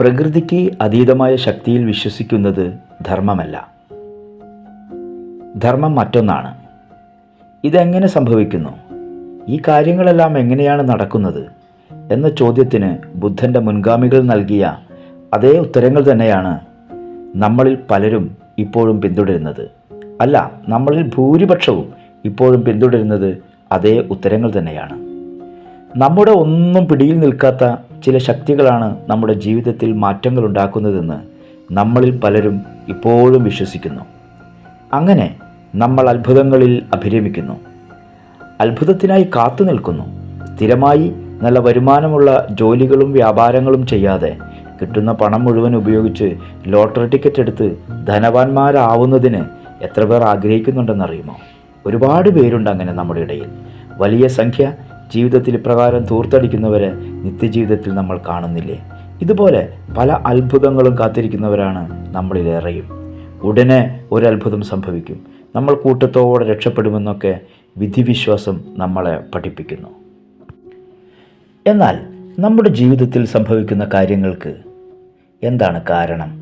പ്രകൃതിക്ക് അതീതമായ ശക്തിയിൽ വിശ്വസിക്കുന്നത് ധർമ്മമല്ല. ധർമ്മം മറ്റൊന്നാണ്. ഇതെങ്ങനെ സംഭവിക്കുന്നു? ഈ കാര്യങ്ങളെല്ലാം എങ്ങനെയാണ് നടക്കുന്നത്? എന്ന ചോദ്യത്തിന് ബുദ്ധന്റെ മുൻഗാമികൾ നൽകിയ അതേ ഉത്തരങ്ങൾ തന്നെയാണ് നമ്മളിൽ പലരും ഇപ്പോഴും പിന്തുടരുന്നത്. അല്ല നമ്മളിൽ ഭൂരിപക്ഷവും ഇപ്പോഴും പിന്തുടരുന്നത് അതേ ഉത്തരങ്ങൾ തന്നെയാണ്. നമ്മുടെ ഒന്നും പിടിയിൽ നിൽക്കാത്ത ചില ശക്തികളാണ് നമ്മുടെ ജീവിതത്തിൽ മാറ്റങ്ങൾ ഉണ്ടാക്കുന്നതെന്ന് നമ്മളിൽ പലരും ഇപ്പോഴും വിശ്വസിക്കുന്നു. അങ്ങനെ നമ്മൾ അത്ഭുതങ്ങളിൽ അഭിരമിക്കുന്നു. അത്ഭുതത്തിനായി കാത്തു നിൽക്കുന്നു. സ്ഥിരമായി നല്ല വരുമാനമുള്ള ജോലികളും വ്യാപാരങ്ങളും ചെയ്യാതെ കിട്ടുന്ന പണം മുഴുവൻ ഉപയോഗിച്ച് ലോട്ടറി ടിക്കറ്റ് എടുത്ത് ധനവാന്മാരാവുന്നതിന് എത്ര പേർ ആഗ്രഹിക്കുന്നുണ്ടെന്നറിയുമോ? ഒരുപാട് പേരുണ്ട് അങ്ങനെ നമ്മുടെ ഇടയിൽ. വലിയ സംഖ്യ ജീവിതത്തിൽ ഇപ്രകാരം തൂർത്തടിക്കുന്നവരെ നിത്യജീവിതത്തിൽ നമ്മൾ കാണുന്നില്ലേ? ഇതുപോലെ പല അത്ഭുതങ്ങളും കാത്തിരിക്കുന്നവരാണ് നമ്മളിലേറെയും. ഉടനെ ഒരത്ഭുതം സംഭവിക്കും. നമ്മൾ കൂട്ടത്തോടെ രക്ഷപ്പെടുമെന്നൊക്കെ വിധിവിശ്വാസം നമ്മളെ പഠിപ്പിക്കുന്നു. എന്നാൽ നമ്മുടെ ജീവിതത്തിൽ സംഭവിക്കുന്ന കാര്യങ്ങൾക്ക് എന്താണ് കാരണം?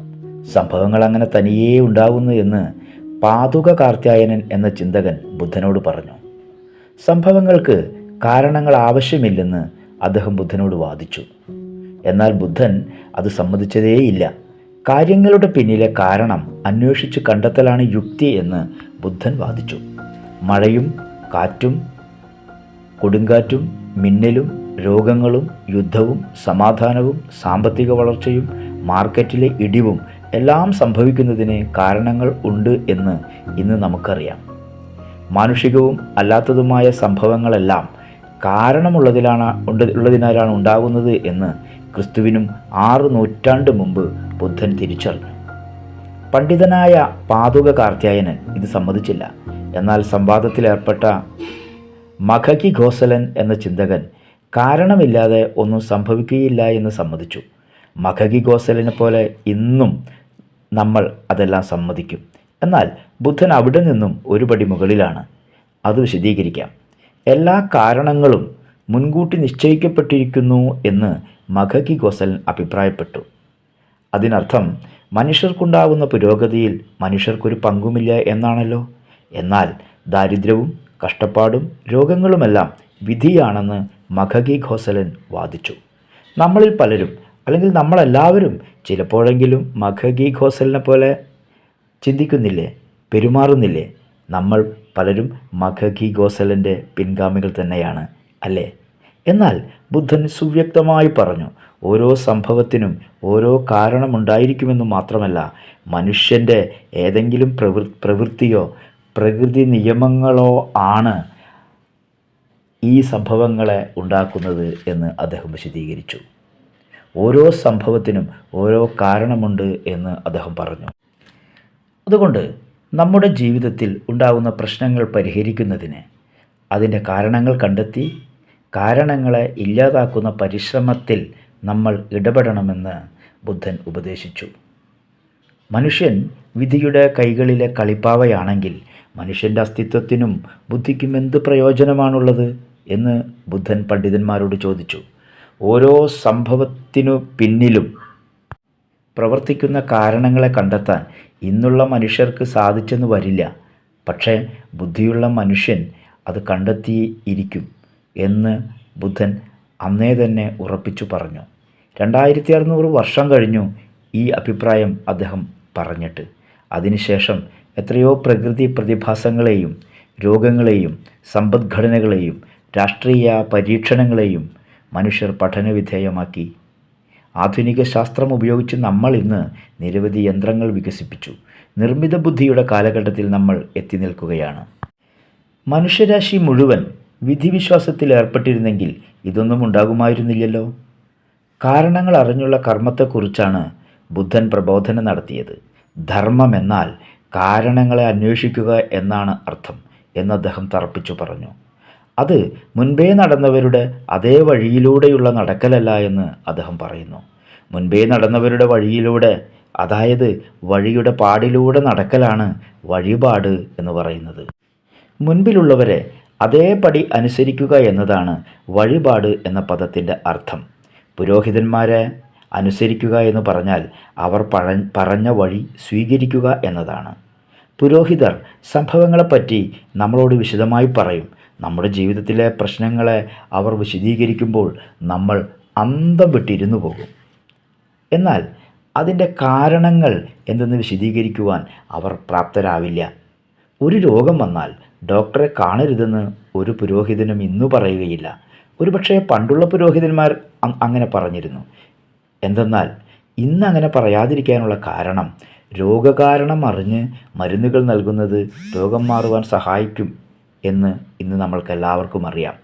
സംഭവങ്ങൾ അങ്ങനെ തനിയേ ഉണ്ടാവുന്നു എന്ന് പാതുക കാർത്യായനൻ എന്ന ചിന്തകൻ ബുദ്ധനോട് പറഞ്ഞു. സംഭവങ്ങൾക്ക് കാരണങ്ങൾ ആവശ്യമില്ലെന്ന് അദ്ദേഹം ബുദ്ധനോട് വാദിച്ചു. എന്നാൽ ബുദ്ധൻ അത് സമ്മതിച്ചതേയില്ല. കാര്യങ്ങളുടെ പിന്നിലെ കാരണം അന്വേഷിച്ച് കണ്ടെത്തലാണ് യുക്തി എന്ന് ബുദ്ധൻ വാദിച്ചു. മഴയും കാറ്റും കൊടുങ്കാറ്റും മിന്നലും രോഗങ്ങളും യുദ്ധവും സമാധാനവും സാമ്പത്തിക വളർച്ചയും മാർക്കറ്റിലെ ഇടിവും എല്ലാം സംഭവിക്കുന്നതിന് കാരണങ്ങൾ ഉണ്ട് എന്ന് ഇന്ന് നമുക്കറിയാം. മാനുഷികവും അല്ലാത്തതുമായ സംഭവങ്ങളെല്ലാം കാരണമുള്ളതിലാണ് ഉണ്ട് ഉള്ളതിനാലാണ് ഉണ്ടാകുന്നത് എന്ന് ക്രിസ്തുവിനും ആറ് നൂറ്റാണ്ട് മുമ്പ് ബുദ്ധൻ തിരിച്ചറിഞ്ഞു. പണ്ഡിതനായ പാതുക കാർത്യായനൻ ഇത് സമ്മതിച്ചില്ല. എന്നാൽ സംവാദത്തിലേർപ്പെട്ട മഖകി ഘോസലൻ എന്ന ചിന്തകൻ കാരണമില്ലാതെ ഒന്നും സംഭവിക്കുകയില്ല എന്ന് സമ്മതിച്ചു. മഖകി ഘോസലിനെ പോലെ ഇന്നും നമ്മൾ അതെല്ലാം സമ്മതിക്കും. എന്നാൽ ബുദ്ധൻ അവിടെ നിന്നും ഒരുപടി മുകളിലാണ്. അത് വിശദീകരിക്കാം. എല്ലാ കാരണങ്ങളും മുൻകൂട്ടി നിശ്ചയിക്കപ്പെട്ടിരിക്കുന്നു എന്ന് മഖകി ഗോസൽ അഭിപ്രായപ്പെട്ടു. അതിനർത്ഥം മനുഷ്യർക്കുണ്ടാകുന്ന പുരോഗതിയിൽ മനുഷ്യർക്കൊരു പങ്കുമില്ല എന്നാണല്ലോ. എന്നാൽ ദാരിദ്ര്യവും കഷ്ടപ്പാടും രോഗങ്ങളുമെല്ലാം വിധിയാണെന്ന് മഖകി ഘോസലൻ വാദിച്ചു. നമ്മളിൽ പലരും അല്ലെങ്കിൽ നമ്മളെല്ലാവരും ചിലപ്പോഴെങ്കിലും മഖകി ഘോസലിനെ പോലെ ചിന്തിക്കുന്നില്ലേ പെരുമാറുന്നില്ലേ? നമ്മൾ പലരും മഖഖി ഗോസലന്റെ പിൻഗാമികൾ തന്നെയാണ് അല്ലേ? എന്നാൽ ബുദ്ധൻ സുവ്യക്തമായി പറഞ്ഞു ഓരോ സംഭവത്തിനും ഓരോ കാരണമുണ്ടായിരിക്കുമെന്ന് മാത്രമല്ല മനുഷ്യന്റെ ഏതെങ്കിലും പ്രവൃ പ്രവൃത്തിയോ പ്രകൃതി നിയമങ്ങളോ ആണ് ഈ സംഭവങ്ങളെ ഉണ്ടാക്കുന്നത് എന്ന് അദ്ദേഹം വിശദീകരിച്ചു. ഓരോ സംഭവത്തിനും ഓരോ കാരണമുണ്ട് എന്ന് അദ്ദേഹം പറഞ്ഞു. അതുകൊണ്ട് നമ്മുടെ ജീവിതത്തിൽ ഉണ്ടാകുന്ന പ്രശ്നങ്ങൾ പരിഹരിക്കുന്നതിന് അതിന്റെ കാരണങ്ങൾ കണ്ടെത്തി കാരണങ്ങളെ ഇല്ലാതാക്കുന്ന പരിശ്രമത്തിൽ നമ്മൾ ഇടപെടണമെന്ന് ബുദ്ധൻ ഉപദേശിച്ചു. മനുഷ്യൻ വിധിയുടെ കൈകളിലെ കളിപ്പാവയാണെങ്കിൽ മനുഷ്യന്റെ അസ്തിത്വത്തിനും ബുദ്ധിക്കും എന്ത് പ്രയോജനമാണുള്ളത് എന്ന് ബുദ്ധൻ പണ്ഡിതന്മാരോട് ചോദിച്ചു. ഓരോ സംഭവത്തിനു പിന്നിലും പ്രവർത്തിക്കുന്ന കാരണങ്ങളെ കണ്ടെത്താൻ ഇന്നുള്ള മനുഷ്യർക്ക് സാധിച്ചെന്ന് വരില്ല. പക്ഷേ ബുദ്ധിയുള്ള മനുഷ്യൻ അത് കണ്ടെത്തിയിരിക്കും എന്ന് ബുദ്ധൻ അന്നേ തന്നെ ഉറപ്പിച്ചു പറഞ്ഞു. രണ്ടായിരത്തി അറുന്നൂറ് വർഷം കഴിഞ്ഞു ഈ അഭിപ്രായം അദ്ദേഹം പറഞ്ഞിട്ട്. അതിനുശേഷം എത്രയോ പ്രകൃതി പ്രതിഭാസങ്ങളെയും രോഗങ്ങളെയും സമ്പദ്ഘടനകളെയും രാഷ്ട്രീയ പരീക്ഷണങ്ങളെയും മനുഷ്യർ പഠനവിധേയമാക്കി. ആധുനിക ശാസ്ത്രം ഉപയോഗിച്ച് നമ്മൾ ഇന്ന് നിരവധി യന്ത്രങ്ങൾ വികസിപ്പിച്ചു. നിർമ്മിത ബുദ്ധിയുടെ കാലഘട്ടത്തിൽ നമ്മൾ എത്തി നിൽക്കുകയാണ്. മനുഷ്യരാശി മുഴുവൻ വിധിവിശ്വാസത്തിൽ ഏർപ്പെട്ടിരുന്നെങ്കിൽ ഇതൊന്നും ഉണ്ടാകുമായിരുന്നില്ലല്ലോ. കാരണങ്ങൾ അറിഞ്ഞുള്ള കർമ്മത്തെക്കുറിച്ചാണ് ബുദ്ധൻ പ്രബോധനം നടത്തിയത്. ധർമ്മം എന്നാൽ കാരണങ്ങളെ അന്വേഷിക്കുക എന്നാണ് അർത്ഥം എന്ന് അദ്ദേഹം തറപ്പിച്ചു പറഞ്ഞു. അത് മുൻപേ നടന്നവരുടെ അതേ വഴിയിലൂടെയുള്ള നടക്കലല്ല എന്ന് അദ്ദേഹം പറയുന്നു. മുൻപേ നടന്നവരുടെ വഴിയിലൂടെ അതായത് വഴിയുടെ പാടിലൂടെ നടക്കലാണ് വഴിപാട് എന്ന് പറയുന്നത്. മുൻപിലുള്ളവരെ അതേപടി അനുസരിക്കുക എന്നതാണ് വഴിപാട് എന്ന പദത്തിന്റെ അർത്ഥം. പുരോഹിതന്മാരെ അനുസരിക്കുക എന്ന് പറഞ്ഞാൽ അവർ പറഞ്ഞ വഴി സ്വീകരിക്കുക എന്നതാണ്. പുരോഹിതർ സംഭവങ്ങളെപ്പറ്റി നമ്മളോട് വിശദമായി പറയും. നമ്മുടെ ജീവിതത്തിലെ പ്രശ്നങ്ങളെ അവർ വിശദീകരിക്കുമ്പോൾ നമ്മൾ അന്തം വിട്ടിരുന്നു പോകും. എന്നാൽ അതിന്റെ കാരണങ്ങൾ എന്തെന്ന് വിശദീകരിക്കുവാൻ അവർ പ്രാപ്തരാവില്ല. ഒരു രോഗം വന്നാൽ ഡോക്ടറെ കാണരുതെന്ന് ഒരു പുരോഹിതനും ഇന്നു പറയുകയില്ല. ഒരുപക്ഷെ പണ്ടുള്ള പുരോഹിതന്മാർ അങ്ങനെ പറഞ്ഞിരുന്നു. എന്തെന്നാൽ ഇന്ന് അങ്ങനെ പറയാതിരിക്കാനുള്ള കാരണം രോഗകാരണം അറിഞ്ഞ് മരുന്നുകൾ നൽകുന്നത് രോഗം മാറുവാൻ സഹായിക്കും എന്ന് ഇന്ന് നമ്മൾക്കെല്ലാവർക്കും അറിയാം.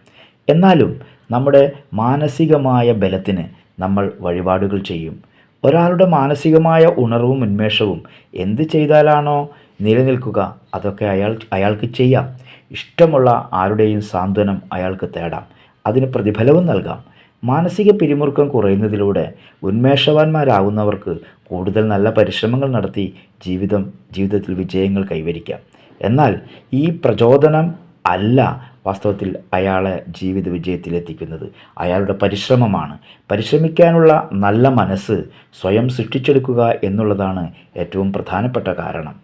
എന്നാലും നമ്മുടെ മാനസികമായ ബലത്തിന് നമ്മൾ വഴിപാടുകൾ ചെയ്യും. ഒരാളുടെ മാനസികമായ ഉണർവും ഉന്മേഷവും എന്ത് ചെയ്താലാണോ നിലനിൽക്കുക അതൊക്കെ അയാൾ അയാൾക്ക് ചെയ്യാം. ഇഷ്ടമുള്ള ആരുടെയും സാന്ത്വനം അയാൾക്ക് തേടാം. അതിന് പ്രതിഫലവും നൽകാം. മാനസിക പിരിമുറുക്കം കുറയുന്നതിലൂടെ ഉന്മേഷവാന്മാരാകുന്നവർക്ക് കൂടുതൽ നല്ല പരിശ്രമങ്ങൾ നടത്തി ജീവിതം ജീവിതത്തിൽ വിജയങ്ങൾ കൈവരിക്കാം. എന്നാൽ ഈ പ്രചോദനം അല്ല വാസ്തവത്തിൽ അയാളെ ജീവിത വിജയത്തിലെത്തിക്കുന്നത്. അയാളുടെ പരിശ്രമമാണ്. പരിശ്രമിക്കാനുള്ള നല്ല മനസ്സ് സ്വയം സൃഷ്ടിച്ചെടുക്കുക എന്നുള്ളതാണ് ഏറ്റവും പ്രധാനപ്പെട്ട കാരണം.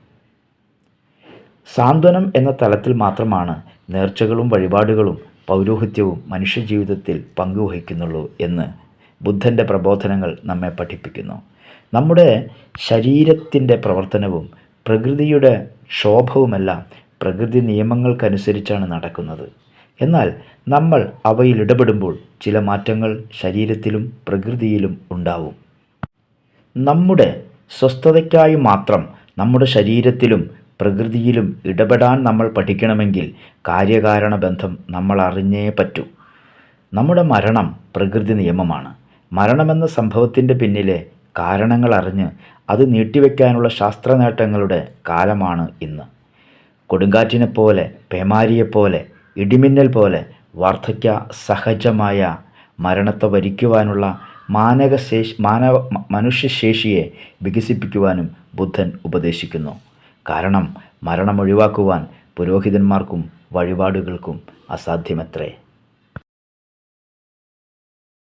സാന്ത്വനം എന്ന തലത്തിൽ മാത്രമാണ് നേർച്ചകളും വഴിപാടുകളും പൗരോഹിത്യവും മനുഷ്യജീവിതത്തിൽ പങ്കുവഹിക്കുന്നുള്ളൂ എന്ന് ബുദ്ധന്റെ പ്രബോധനങ്ങൾ നമ്മെ പഠിപ്പിക്കുന്നു. നമ്മുടെ ശരീരത്തിന്റെ പ്രവർത്തനവും പ്രകൃതിയുടെ ക്ഷോഭവുമെല്ലാം പ്രകൃതി നിയമങ്ങൾക്കനുസരിച്ചാണ് നടക്കുന്നത്. എന്നാൽ നമ്മൾ അവയിൽ ഇടപെടുമ്പോൾ ചില മാറ്റങ്ങൾ ശരീരത്തിലും പ്രകൃതിയിലും ഉണ്ടാവും. നമ്മുടെ സ്വസ്ഥതയ്ക്കായി മാത്രം നമ്മുടെ ശരീരത്തിലും പ്രകൃതിയിലും ഇടപെടാൻ നമ്മൾ പഠിക്കണമെങ്കിൽ കാര്യകാരണ ബന്ധം നമ്മൾ അറിഞ്ഞേ പറ്റൂ. നമ്മുടെ മരണം പ്രകൃതി നിയമമാണ്. മരണമെന്ന സംഭവത്തിന്റെ പിന്നിലെ കാരണങ്ങൾ അറിഞ്ഞ് അത് നീട്ടിവെക്കാനുള്ള ശാസ്ത്ര നേട്ടങ്ങളുടെ കാലമാണ് ഇന്ന്. കൊടുങ്കാറ്റിനെപ്പോലെ പേമാരിയെപ്പോലെ ഇടിമിന്നൽ പോലെ വാർദ്ധക്യ സഹജമായ മരണത്തെ വരിക്കുവാനുള്ള മാനകശേഷി മാനവ മനുഷ്യശേഷിയെ വികസിപ്പിക്കുവാനും ബുദ്ധൻ ഉപദേശിക്കുന്നു. കാരണം മരണം ഒഴിവാക്കുവാൻ പുരോഹിതന്മാർക്കും വഴിപാടുകൾക്കും അസാധ്യമത്രേ.